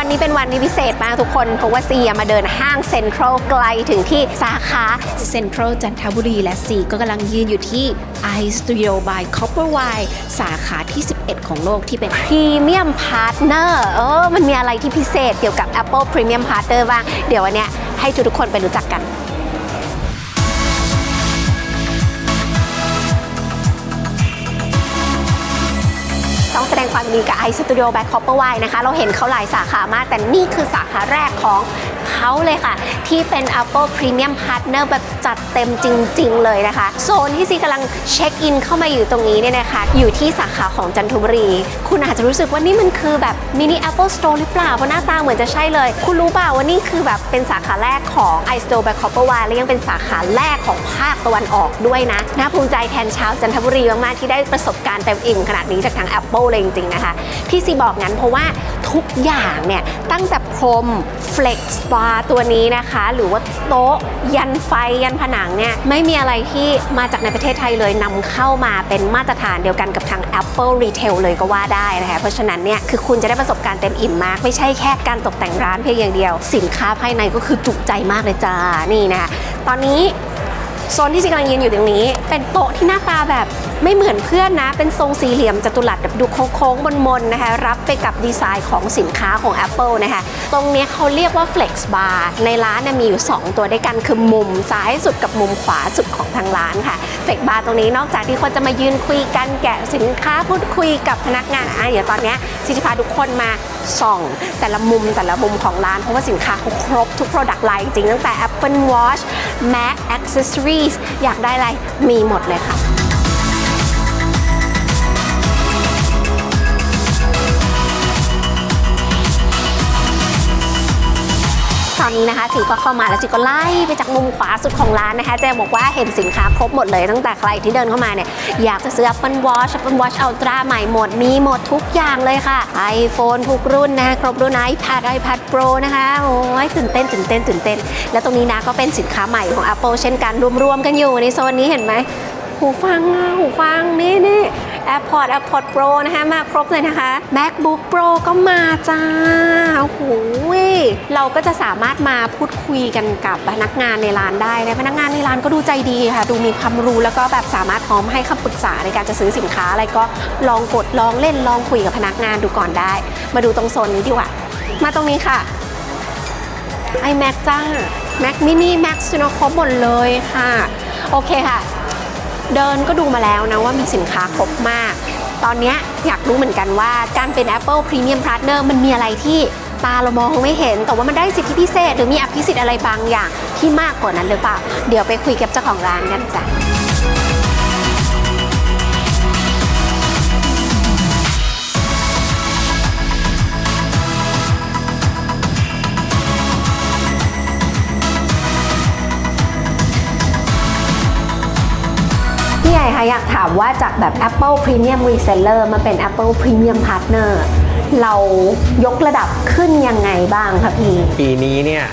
วันนี้เป็นวันพิเศษมากทุกคนเพราะว่าซีมาเดินห้างเซ็นทรัลไกลถึงที่สาขาเซ็นทรัลจันทบุรีและซีก็กำลังยืนอยู่ที่ i Studio by Copperwire สาขาที่ 11 ของโลกที่เป็นพรีเมียมพาร์ทเนอร์เออมันมีอะไรที่พิเศษเกี่ยวกับ Apple Premium Partner บ้าง เดี๋ยววันนี้ให้ทุกคนไปรู้จักกัน ความยินดีกับไอสตูดิโอแบ็คคอปเปอร์ไวนะคะ เราเห็นเขาหลายสาขามาก แต่นี่คือสาขาแรกของ เขาเลยค่ะ ที่เป็น Apple Premium Partner แบบจัดเต็มจริง ๆ เลยนะคะ โซนที่ซีกำลังเช็คอินเข้ามาอยู่ตรงนี้เนี่ยนะคะ อยู่ที่สาขาของจันทบุรี คุณอาจจะรู้สึกว่านี่มันคือแบบมินิ Apple Store หรือเปล่า เพราะหน้าตาเหมือนจะใช่เลย คุณรู้เปล่าว่านี่คือแบบเป็นสาขาแรกของ iStore by Copperwire และยังเป็นสาขาแรกของภาคตะวันออกด้วยนะ น่าภูมิใจแทนชาวจันทบุรีมาก ๆ ที่ได้ประสบการณ์เต็มอิ่มขนาดนี้จากทาง Apple เลยจริง ๆ นะคะ ที่ซีบอกงั้นเพราะว่าทุกอย่างเนี่ยตั้งแต่พรม Flex Bar ตัวนี้นะคะ หรือว่าโต๊ะ ยันไฟยันผนังเนี่ยไม่มีอะไรที่มาจากในประเทศไทยเลยนำเข้ามาเป็นมาตรฐานเดียวกันกับทาง Apple Retail เลยก็ว่าได้นะคะเพราะฉะนั้นเนี่ยคือคุณจะได้ประสบการณ์เต็มอิ่มมาก ไม่ใช่แค่การตกแต่งร้านเพียงอย่างเดียว สินค้าภายในก็คือจุใจมากเลยจ้านี่นะคะตอนนี้โซนที่ซีกำลังยืนอยู่ตรงนี้ เป็นโต๊ะที่หน้าตาแบบไม่เหมือนเพื่อนนะ เป็นทรงสี่เหลี่ยมจัตุรัสแบบดูโค้งๆมนๆนะคะ รับไปกับดีไซน์ของสินค้าของ Apple นะคะ ตรงนี้เขาเรียกว่า Flex Bar ในร้านมีอยู่ 2 ตัวด้วยกันคือมุมซ้ายสุดกับมุมขวาสุดของทางร้านค่ะ Flex Bar ตรงนี้นอกจากที่คนจะมายืนคุยกันแกะสินค้าพูดคุยกับพนักงานอะเดี๋ยวตอนนี้ซีจะพาทุกคนมาส่อง แต่ละมุมแต่ละมุมของร้าน เพราะว่าสินค้าเขาครบทุก Product line จริงๆตั้งแต่ Apple Watch Mac Accessories อยากได้อะไรมีหมดเลยค่ะ อนนี้นะคะจิวก็เข้ามาแล้วจิก็ไล่ไปจากมุมขวาสุดของร้านนะคะเจะบอกว่าเห็นสินค้าครบหมดเลยตั้งแต่ใครที่เดินเข้ามาเนี่ยอยากจะซื้อ Apple Watch Apple Watch Ultra ใหม่หมดมีหมดทุกอย่างเลยค่ะ iPhone ทุกรุ่นนะคะครบรุ่น iPad iPad Pro นะคะโอ้ยตื่นเต้นตื่นเต้นตื่นเต้น และตรงนี้นะก็เป็นสินค้าใหม่ของ Apple เช่นกันรวมๆกันอยู่ในโซนนี้เห็นไหมหูฟังหูฟังนี่นี่ AirPod AirPod Pro นะคะมาครบเลยนะคะ MacBook Pro ก็มาจ้าโอ้โหเราก็จะสามารถมาพูดคุยกันกับพนักงานในร้านได้นะพนักงานในร้านก็ดูใจดีค่ะ ดูมีความรู้แล้วก็แบบสามารถพร้อมให้คำปรึกษาในการจะซื้อสินค้าอะไรก็ลองกดลองเล่นลองคุยกับพนักงานดูก่อนได้ มาดูตรงโซนนี้ดีกว่า มาตรงนี้ค่ะ iMac จ้า Mac mini Max เนอะครบหมดเลยค่ะ โอเคค่ะ เดินก็ดูมาแล้วนะว่ามีสินค้าครบมาก ตอนนี้อยากรู้เหมือนกันว่าการเป็น Apple Premium Partner มันมีอะไรที่ตาเรามองไม่เห็น แต่ว่ามันได้สิทธิพิเศษ หรือมีอภิสิทธิ์อะไรบางอย่างที่มากกว่านั้นหรือเปล่า เดี๋ยวไปคุยกับเจ้าของร้านกันจ้ะ อยากถามว่าจากแบบ Apple Premium Reseller มาเป็น Apple Premium Partner เรายกระดับขึ้นยังไงบ้างคะพี่ ปีนี้เนี่ย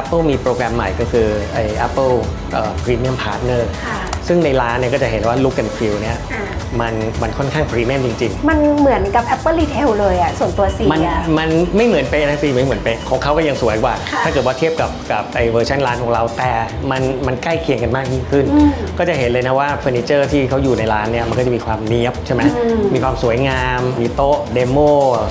Apple มีโปรแกรมใหม่ก็คือไอ้ Apple เอ่อ Premium Partner ค่ะ ซึ่งในร้านเนี่ยก็จะเห็นว่า Look and Feel เนี่ยอ่า มันมันค่อนข้างพรีเมียมจริงมันเหมือนกับ Apple Retail เลยอะส่วนตัวซีๆมันอะมันไม่เหมือนเป๊ะนะสิไม่เหมือนเป๊ะของเขาก็ยังสวยกว่า ค่ะถ้าเกิดว่าเทียบกับกับไอ้เวอร์ชันร้านของเราแต่มันมันใกล้เคียงกันมากยิ่งขึ้น อืมก็จะเห็นเลยนะว่าเฟอร์นิเจอร์ที่เขาอยู่ในร้านเนี่ยมันก็จะมีความเนี้ยบใช่ไหมอืม มีความสวยงาม มีโต๊ะเดโม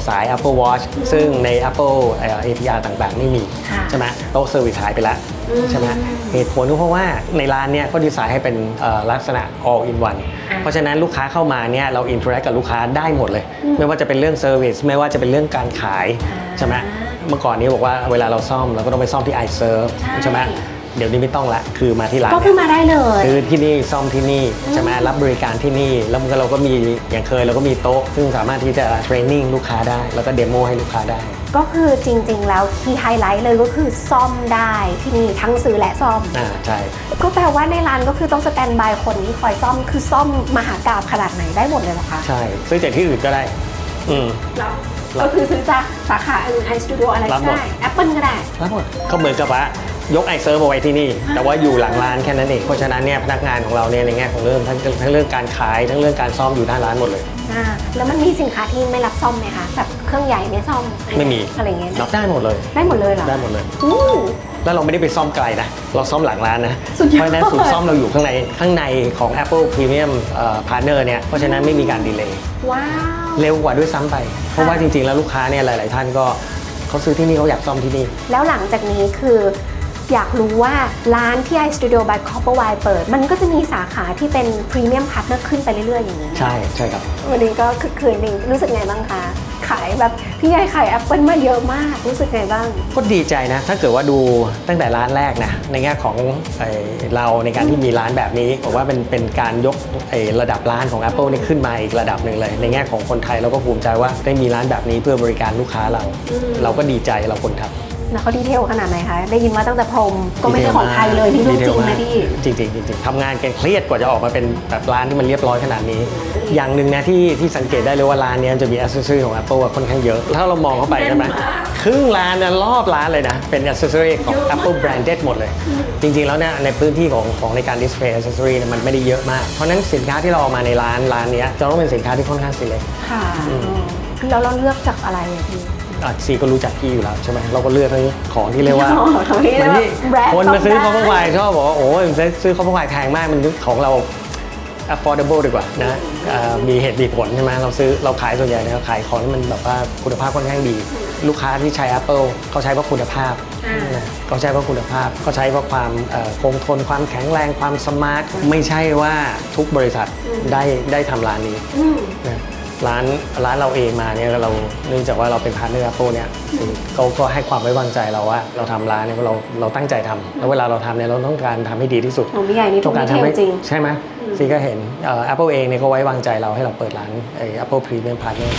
สาย Apple Watch ซึ่งใน Apple เอ่อ APR ต่างๆ ไม่มีค่ะ ใช่ไหมโต๊ะเซอร์วิสหายไปแล้วอืม ใช่ไหมเหตุผลก็เพราะว่าในร้านเนี่ยก็ดีไซน์ให้เป็นเอ่อลักษณะ all in one อ่าเพราะฉะนั้นลูกค้าเข้ามาเนี่ยเราอินเทอร์แอคกับลูกค้าได้หมดเลยอืมไม่ว่าจะเป็นเรื่องเซอร์วิสไม่ว่าจะเป็นเรื่องการขายอ่าใช่ไหมเมื่อก่อนนี้บอกว่าเวลาเราซ่อมเราก็ต้องไปซ่อมที่ iServe ใช่ใช่ไหมเดี๋ยวนี้ไม่ต้องละคือมาที่ร้านก็คือมาได้เลยซื้อที่นี่ซ่อมที่นี่ใช่ไหมรับบริการที่นี่ แล้วมันก็เราก็มีอย่างเคยเราก็มีโต๊ะ ซึ่งสามารถที่จะเทรนนิ่งลูกค้าได้ แล้วก็เดโมให้ลูกค้าได้ ก็คือจริง ๆ แล้วที่ไฮไลท์เลยก็คือซ่อมได้ที่นี่ทั้งซื้อและซ่อม อ่าใช่ ก็แปลว่าในร้านก็คือต้องสแตนบายคนที่คอยซ่อมคือซ่อมมหากราบขนาดไหนได้หมดเลยเหรอคะใช่ ซื้อจากที่อื่นก็ได้ อืม แล้วก็คือซื้อจากสาขาอื่นไอสตูดิโออะไรรัก็บหมด ได้ Apple ก็ได้ รับหมดก็เหมือนกับว่ายกไอเซิร์ฟมาไว้ที่นี่ แต่ว่าอยู่หลังร้านแค่นั้นเอง เพราะฉะนั้นเนี่ยพนักงานของเราเนี่ยในแง่ของเรื่องทั้งทั้งเรื่องการขายทั้งเรื่องการซ่อมอยู่หน้าร้านหมดเลย อ่าแล้วมันมีสินค้าที่ไม่รับซ่อมไหมคะแบบ เครื่องใหญ่ไม่ซ่อมไม่มีอะไรเงี้ยรับได้หมดเลย ได้หมดเลยเหรอได้หมดเลยอู้แล้วเราไม่ได้ไปซ่อมไกลนะ เราซ่อมหลังร้านนะสุดยอดเพราะฉะนั้นศูนย์ซ่อมเราอยู่ข้างในข้างในของ Apple Premium เอ่อ Partner เนี่ย เพราะฉะนั้นไม่มีการดีเลย์ว้าว เร็วกว่าด้วยซ้ำไป เพราะว่าจริงๆ แล้วลูกค้าเนี่ยหลาย ๆ ท่านก็เขาซื้อที่นี่เขาอยากซ่อมที่นี่ แล้วหลังจากนี้คืออยากรู้ว่าร้านที่ iStudio by Copperwire เปิด มันก็จะมีสาขาที่เป็น Premium Partner ขึ้นไปเรื่อยๆอย่างนี้ ใช่ใช่ครับ วันนี้ก็คือคืนหนึ่งรู้สึกไงบ้างคะ ขายแบบพี่ใหญ่ขายแอปเปิลมาเยอะมากรู้สึกไงบ้าง ก็ดีใจนะ ถ้าเกิดว่าดูตั้งแต่ร้านแรกนะ ในแง่ของเอ่อเราในการที่มีร้านแบบนี้ผมว่าเป็นเป็นการยกเอ่อระดับร้านของ Apple นี่ขึ้นมาอีกระดับหนึ่งเลย ในแง่ของคนไทยเราก็ภูมิใจว่าได้มีร้านแบบนี้เพื่อบริการลูกค้าเราอืมเราก็ดีใจเราคนทำ แล้วเขาดีเทลขนาดไหนคะ ได้ยินว่าตั้งแต่พรมก็ไม่ใช่ของไทยเลยนี่เรื่องจริงนะพี่จริงๆจริงๆทำงานกันเครียดกว่าจะออกมาเป็นแบบร้านที่มันเรียบร้อยขนาดนี้ อย่างหนึ่งนะที่ที่สังเกตได้เลยว่าร้านเนี้ยจะมีอ c เซ s ซอรี่ของ Apple อะค่อนข้างเยอะ ถ้าเรามองเข้าไปใช่ไหมครึ่งร้านนะรอบร้านเลยนะ เป็นอ c เซ s ซอรี่ของ Apple branded หมดเลย จริง ๆ แล้วเนี่ยในพื้นที่ของของในการ display accessory เนี่ยมันไม่ได้เยอะมาก เพราะฉะนั้นสินค้าที่เราเอามาในร้านร้านเนี้ยจะต้องเป็นสินค้าที่ค่อนข้าง select ค่ะแล้วเราเลือกจากอะไรอะพี่ อะซีก็รู้จักพี่อยู่แล้วใช่ไหมเราก็เลือกทั้งของที่เรียกว่าอ๋อของที่เรียกว่าเหมือนที่แบรนด์คนมาซื้อต้คอองมได้เปอร์ไวชอบบอกว่าโอ้ยซื้อคอมเปอร์ไวแพงมากมันของเรา affordable ดีกว่านะอ่ามีเหตุมีผลใช่ไหมเราซื้อเราขายส่วนใหญ่เนี่ยเราขายของที่มันแบบว่าคุณภาพค่อนข้างดี ลูกค้าที่ใช้ Apple เขาใช้เพราะคุณภาพอ่านนะเขาใช้เพราะคุณภาพเขาใช้เพราะความเอ่อคงทนความแข็งแรงความสมาร์ทไม่ใช่ว่าทุกบริษัทได้ได้ทำร้านนี้อืมนะ ร้านร้านเราเองมาเนี่ยเราเนื่องจากว่าเราเป็นพาร์ทเนอร์ Apple เนี่ยคือเขาก็ให้ความไว้วางใจเราว่า เราทำร้านเนี่ยเราเราตั้งใจทำแล้วเวลาเราทำเนี่ยเราต้องการทำให้ดีที่สุดหนูพี่ใหญ่นี่ทุต้อกงการดีเททำลให้จริง ใช่ไหมซีก็เห็นเอ่อ Apple เองเนี่ยก็ไว้วางใจเราให้เราเปิดร้านไอ้ Apple Premium Partner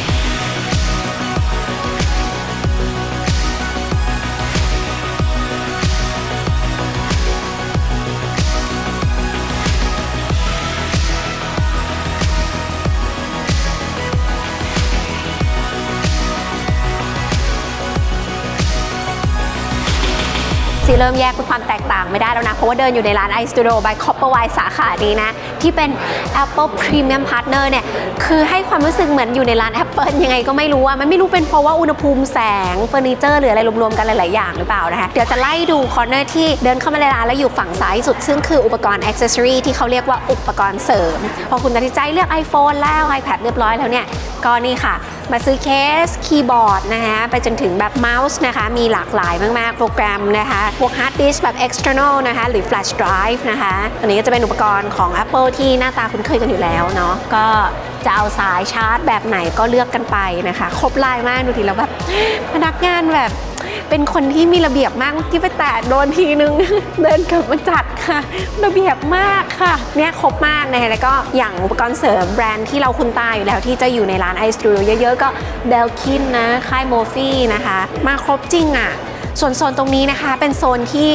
ซีเริ่มแยกเป็นความแตกต่างไม่ได้แล้วนะ เพราะว่าเดินอยู่ในร้าน iStudio by Copperwire สาขานี้นะ ที่เป็น Apple Premium Partner เนี่ย คือให้ความรู้สึกเหมือนอยู่ในร้าน Apple ยังไงก็ไม่รู้อะมันไม่รู้เป็นเพราะว่าอุณหภูมิแสงเฟอร์นิเจอร์หรืออะไรรวมๆกันหลายๆอย่างหรือเปล่านะคะ เดี๋ยวจะไล่ดูคอร์เนอร์ที่เดินเข้ามาในร้านแล้วอยู่ฝั่งซ้ายสุด ซึ่งคืออุปกรณ์ accessory ที่เขาเรียกว่าอุปกรณ์เสริม พอคุณตัดสินใจเลือก iPhone แล้ว iPad เรียบร้อยแล้วเนี่ยก็นี่ค่ะ มาซื้อเคสคีย์บอร์ดนะคะไปจนถึงแบบเมาส์นะคะมีหลากหลายมากๆโปรแกรมนะคะพวกฮาร์ดดิสก์แบบ external นะคะ หรือ flash drive นะคะอันนี้ก็จะเป็นอุปกรณ์ของ Apple ที่หน้าตาคุ้นเคยกันอยู่แล้วเนาะก็จะเอาสายชาร์จแบบไหนก็เลือกกันไปนะคะ ครบลายมากดูทีแล้วแบบพนักงานแบบเป็นคนที่มีระเบียบมากเมื่อกี้ไปแตะโดนทีนึง เดินกลับมาจัดค่ะ ระเบียบมากค่ะเนี่ยครบมากนะคะแล้วก็อย่างอุปกรณ์เสริมแบรนด์ที่เราคุ้นตาอยู่แล้วที่จะอยู่ในร้าน i s t u d i o เยอะๆ ก็เดลคินนะค่ายโมฟี่นะคะ มาครบจริงอะ ส่วนโซนตรงนี้นะคะเป็นโซนที่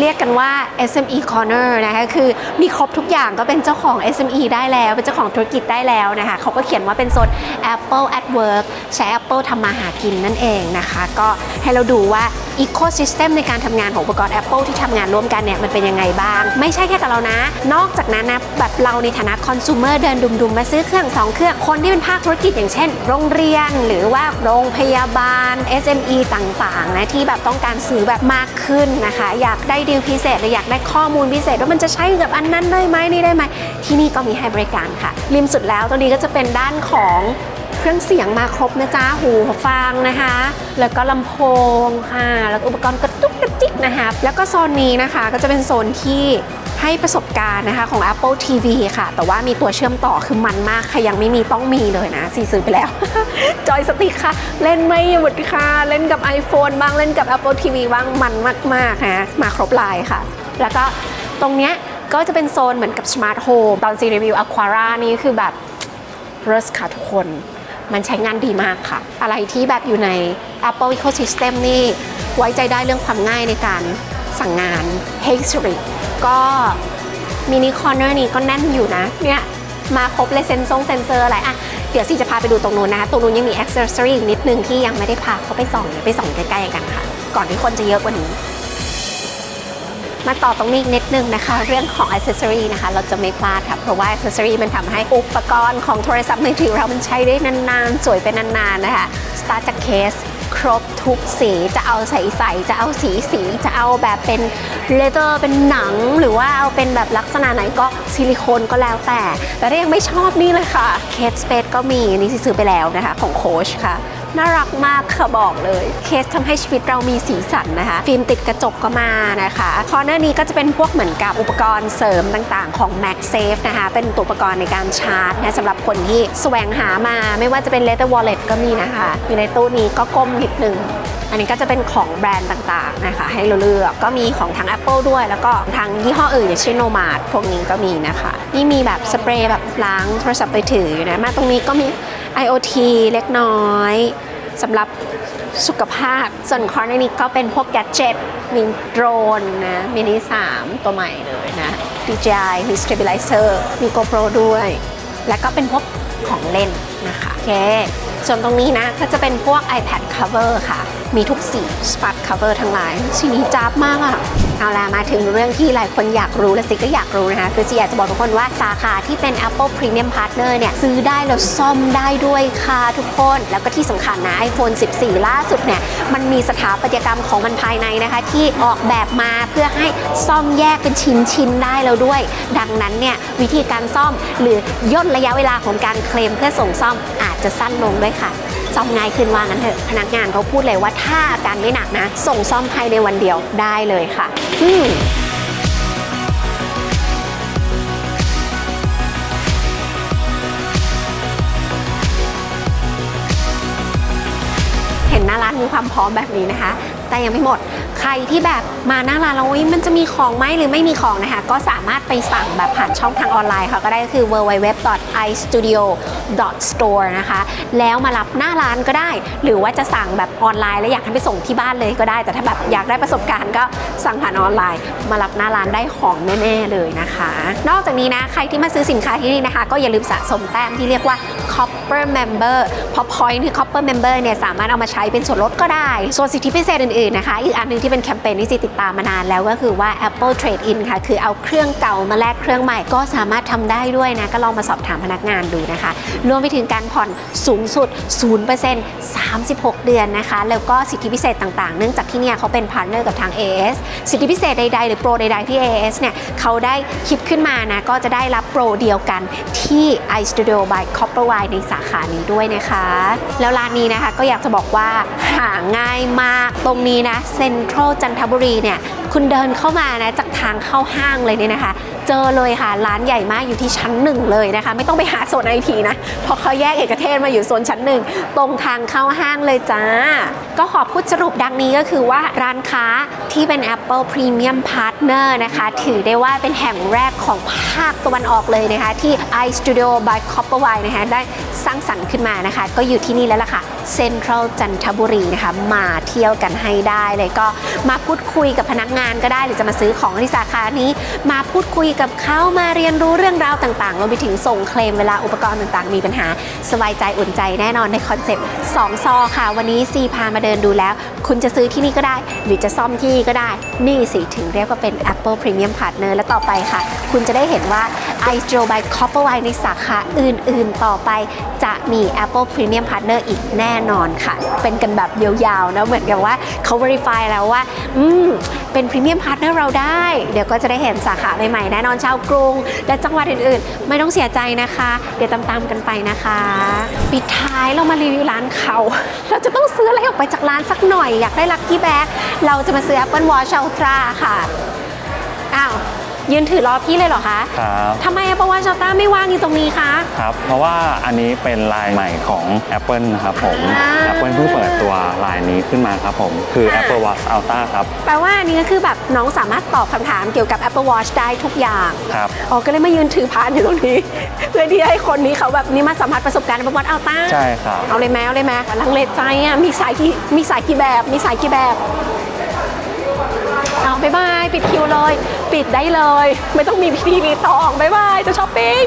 เรียกกันว่า SME Corner นะคะคือมีครบทุกอย่างก็เป็นเจ้าของ SME ได้แล้ว เป็นเจ้าของธุรกิจได้แล้วนะคะเขาก็เขียนว่าเป็นโซน Apple at Work ใช้ Apple ทำมาหากินนั่นเองนะคะ ก็ให้เราดูว่า Ecosystem ในการทำงานของอุปกรณ์ Apple ที่ทำงานร่วมกันเนี่ยมันเป็นยังไงบ้าง ไม่ใช่แค่กับเรานะ นอกจากนั้นนะแบบเราในฐานะคอน sumer เดินดุมๆ มาซื้อเครื่องสองเครื่องคนที่เป็นภาคธุรกิจอย่างเช่น โรงเรียน หรือว่าโรงพยาบาล SME ต่างๆนะที่แบบต้องการซื้อแบบมากขึ้นนะคะ อยากได้ดีลพิเศษหรืออยากได้ข้อมูลพิเศษว่ามันจะใช้กับอันนั้นได้ไหมนี่ได้ไหมที่นี่ก็มีให้บริการค่ะ ริมสุดแล้วตรงนี้ก็จะเป็นด้านของเครื่องเสียงมาครบนะจ๊ะหูฟังนะคะ แล้วก็ลำโพงค่ะแล้วก็อุปกรณ์กระตุกกระจิกนะคะ แล้วก็โซนนี้นะคะก็จะเป็นโซนที่ ให้ประสบการณ์นะคะของ Apple TV ค่ะ แต่ว่ามีตัวเชื่อมต่อคือมันมากใครยังไม่มีต้องมีเลยนะสีซื้อไปแล้ว จอยสติ๊กค่ะ เล่นไม่หยุดค่ะ เล่นกับ iPhone บ้างเล่นกับ Apple TV บ้างมันมากๆนะมาครบลายค่ะ แล้วก็ตรงเนี้ยก็จะเป็นโซนเหมือนกับ Smart Home ตอนซีรีวิว Aquara นี่คือแบบเรสค่ะทุกคน มันใช้งานดีมากค่ะ อะไรที่แบบอยู่ใน Apple Ecosystem นี่ไว้ใจได้เรื่องความง่ายในการ สั่งงาน Hey Siri ก็มินิคอร์เนอร์นี้ก็แน่นอยู่นะ เนี่ย มาครบเลยเซนซงเซนเซอร์อะไรอะเดี๋ยวสิจะพาไปดูตรงนู้นนะคะตรงนู้นยังมี accessory อีกนิดนึงที่ยังไม่ได้พาเขาไปส่องเดี๋ยไปส่องใกล้ๆกันค่ะ ก่อนที่คนจะเยอะกว่านี้ มาต่อตรงนี้อีกนิดนึงนะคะ เรื่องของอ c เซสซอรี่นะคะ เราจะไม่พลาดค่ะ เพราะว่าอ c เซสซอรี่มันทำให้อุปกรณ์ของโทรศัพท์มือถือเรามันใช้ได้นานๆ สวยเป็นนานๆนะคะสตาร์ทจากเคส ครบทุกสีจะเอาใสๆจะเอาสีสีจะเอาแบบเป็นเลเตอร์เป็นหนัง หรือว่าเอาเป็นแบบลักษณะไหนก็ซิลิโคนก็แล้วแต่ แต่ถ้ายังไม่ชอบนี่เลยค่ะเคสสเปซก็มีอันนี่ซื้อไปแล้วนะคะ ของโคชค่ะ น่ารักมากค่ะบอกเลย เคสทำให้ชีวิตเรามีสีสันนะคะ ฟิล์มติดกระจกก็มานะคะคอร์เนอร์นี้ก็จะเป็นพวกเหมือนกับอุปกรณ์เสริมต่างๆ ของ MagSafe นะคะ เป็นตัวอุปกรณ์ในการชาร์จนะสำหรับคนที่แสวงหามาไม่ว่าจะเป็น Leather Wallet ก็มีนะคะ อยู่ในตู้นี้ก็ก้มนิดนึงอันนี้ก็จะเป็นของแบรนด์ต่างๆนะคะให้เราเลือกก็มีของทาง Apple ด้วย แล้วก็ทางยี่ห้ออื่นอย่างเช่นโนมาดพวกนี้ก็มีนะคะ นี่มีแบบสเปรย์แบบล้างโทรศัพท์ไปถือนะมาตรงนี้ก็มี IoT เล็กน้อยสำหรับสุขภาพ ส่วนคอร์นนี้ก็เป็นพวกแกจเจ็ตมีโดรนนะมินิ3 ตัวใหม่เลยนะ DJI มี Stabilizer มี GoPro ด้วย แล้วก็เป็นพวกของเล่นนะคะโอเค ส่วนตรงนี้นะก็จะเป็นพวก iPad cover ค่ะ มีทุกสี Spot cover ทั้งหลายสีนี้จ้าบมากอะเอาละมาถึงเรื่องที่หลายคนอยากรู้และซิก็อยากรู้นะคะ คือซีอยากจะบอกทุกคนว่าสาขาที่เป็น Apple Premium Partner เนี่ย ซื้อได้แล้วซ่อมได้ด้วยค่ะทุกคน แล้วก็ที่สำคัญนะ iPhone 14 ล่าสุดเนี่ย มันมีสถาปัตยกรรมของมันภายในนะคะ ที่ออกแบบมาเพื่อให้ซ่อมแยกเป็นชิ้นๆได้แล้วด้วย ดังนั้นเนี่ย วิธีการซ่อมหรือย่นระยะเวลาของการเคลมเพื่อส่งซ่อมอาจจะสั้นลงด้วยค่ะ ซ่อมง่ายขึ้นว่างั้นเถอะพนักงานเขาพูดเลยว่าถ้าอาการไม่หนักนะ ส่งซ่อมภายในวันเดียวได้เลยค่ะ อืมเห็นหน้าร้านมีความพร้อมแบบนี้นะคะ แต่ยังไม่หมด ใครที่แบบมาหน้าร้านแล้วมันจะมีของไหมหรือไม่มีของนะคะ ก็สามารถไปสั่งแบบผ่านช่องทางออนไลน์ค่ะก็ได้ก็คือ www.istudio.store นะคะ แล้วมารับหน้าร้านก็ได้ หรือว่าจะสั่งแบบออนไลน์ แล้วอยากให้ไปส่งที่บ้านเลยก็ได้ แต่ถ้าแบบอยากได้ประสบการณ์ก็สั่งผ่านออนไลน์ มารับหน้าร้านได้ของแน่ๆเลยนะคะ นอกจากนี้นะใครที่มาซื้อสินค้าที่นี่นะคะ ก็อย่าลืมสะสมแต้มที่เรียกว่า Copper Member พราะ point คือ Copper Member เนี่ยสามารถเอามาใช้เป็นส่วนลดก็ได้ ส่วนสิทธิพิเศษอื่นๆนะคะ อีกอันนึงที่เป็นแคมเปญที่ซีติดตามมานานแล้วก็คือว่า Apple Trade In ค่ะ คือเอาเครื่องเก่ามาแลกเครื่องใหม่ก็สามารถทำได้ด้วยนะ ก็ลองมาสอบถามพนักงานดูนะคะ รวมไปถึงการผ่อนสูงสุด 0% 36 เดือนนะคะ แล้วก็สิทธิพิเศษต่างๆ เนื่องจากที่เนี่ยเขาเป็นพาร์ทเนอร์กับทาง AS สิทธิพิเศษใดๆ หรือโปรใดๆที่ AS เนี่ยเขาได้คิดขึ้นมานะ ก็จะได้รับโปรเดียวกันที่ iStudio by Copperwire ในสาขานี้ด้วยนะคะ แล้วร้านนี้นะคะก็อยากจะบอกว่าหาง่ายมากตรงนี้นะเซ็นทรัลจันทบุรีเนี่ยคุณเดินเข้ามานะจากทางเข้าห้างเลยเนี่ยนะคะ เจอเลยค่ะร้านใหญ่มากอยู่ที่ชั้นหนึ่งเลยนะคะ ไม่ต้องไปหาโซนไอทีนะเพราะเขาแยกเอกเทศมาอยู่โซนชั้นหนึ่งตรงทางเข้าห้างเลยจ้า ก็ขอพูดสรุปดังนี้ก็คือว่าร้านค้าที่เป็น Apple Premium Partner นะคะ ถือได้ว่าเป็นแห่งแรกของภาคตะวันออกเลยนะคะ ที่ iStudio by Copperwire นะคะได้สร้างสรรค์ขึ้นมานะคะ ก็อยู่ที่นี่แล้วล่ะค่ะ Central จันทบุรีนะคะ มาเที่ยวกันให้ได้เลยก็มาพูดคุยกับพนักงานก็ได้ หรือจะมาซื้อของที่สาขานี้ มาพูดคุยกับเขามาเรียนรู้เรื่องราวต่างๆรวมไปถึงส่งเคลมเวลาอุปกรณ์ต่างๆ มีปัญหา สบายใจอุ่นใจแน่นอนในคอนเซ็ปต์2ซอค่ะ วันนี้ซีพามาเดินดูแล้ว คุณจะซื้อที่นี่ก็ได้ หรือจะซ่อมที่นี่ก็ได้ นี่สิถึงเรียกว่าเป็น Apple Premium Partner และต่อไปค่ะ คุณจะได้เห็นว่า i s t r o by Copperwire ในสาขาอื่นๆ ต่อไปจะมี Apple Premium Partner อีกแน่นอนค่ะ เป็นกันแบบยาวๆนะเหมือนกับว่าเขา verify แล้วว่า อืม เป็น Premium Partner เราได้ เดี๋ยวก็จะได้เห็นสาขาใหม่ๆแน่นอนชาวกรุง และจังหวัดอื่นๆ ไม่ต้องเสียใจนะคะ เดี๋ยวตามๆกันไปนะคะ ปิดท้ายเรามารีวิวร้านเขา เราจะต้องซื้ออะไรออกไปจากร้านสักหน่อย อยากได้ลัคกี้แบ็กเราจะมาซื้อ Apple Watch Ultra ค่ะอ้าว ยืนถือรอพี่เลยเหรอคะครับทำไม Apple Watch Ultra ไม่วางอยู่ตรงนี้คะ ครับเพราะว่าอันนี้เป็นลายใหม่ของ Apple นะครับผม อ่า Apple เพิ่งเปิดตัวลายนี้ขึ้นมาครับผมคือค่ะ Apple Watch Ultra ครับแปลว่าอันนี้ก็คือแบบน้องสามารถตอบคำถามเกี่ยวกับ Apple Watch ได้ทุกอย่าง ครับ อ๋อ ก็เลยมายืนถือพานอยู่ตรงนี้ เพื่อที่ให้คนนี้เขาแบบนี้มาสัมผัสประสบการณ์ Apple Watch Ultra ใช่ครับ เอาเลยไหมเอาเลยไหมลังเลใจอะมีสายกี่มีสายกี่แบบ มีสายกี่แบบ เอาบายบาย ปิดคิวเลย ปิดได้เลย ไม่ต้องมีพิธีรีตองบายบายจะช้อปปิ้ง